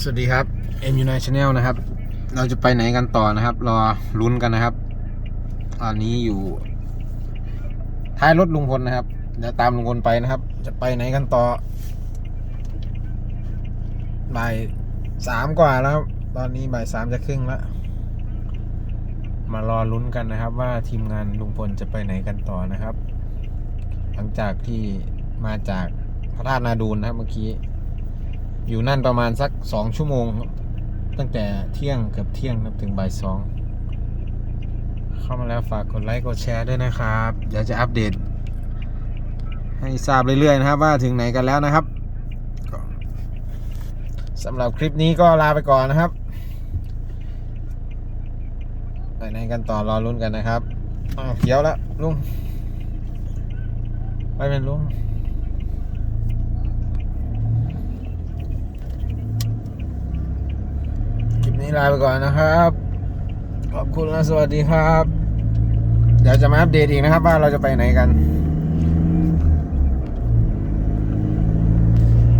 สวัสดีครับ m u n i Channel นะครับ เราจะไปไหนกันต่อนะครับ รอลุ้นกันนะครับ ตอนนี้อยู่ ท้ายรถลุงพลนะครับเดี๋ยวตามลุงพลไปนะครับ จะไปไหนกันต่อบ่ายสามกว่าแล้ว ตอนนี้บ่ายสามจะครึ่งแล้วมารอลุ้นกันนะครับ ว่าทีมงานลุงพลจะไปไหนกันต่อนะครับ หลังจากที่มาจากพระธาตุนาดูนนะครับเมื่อกี้ อยู่นั่นประมาณสักสองชั่วโมง ตั้งแต่เที่ยงเกือบเที่ยงครับถึงบ่ายสองเข้ามาแล้วฝากกดไลค์กดแชร์ด้วยนะครับเดี๋ยวจะอัปเดต ให้ทราบเรื่อยๆนะครับว่าถึงไหนกันแล้วนะครับสำหรับคลิปนี้ก็ลาไปก่อนนะครับไปไหนกันต่อรอลุ้นกันนะครับเขียวแล้วลุงไปเป็นลุง คลิป นี้ลาไปก่อนนะครับ ขอบคุณและสวัสดีครับ เดี๋ยวจะมาอัปเดตอีกนะครับ ว่าเราจะไปไหนกัน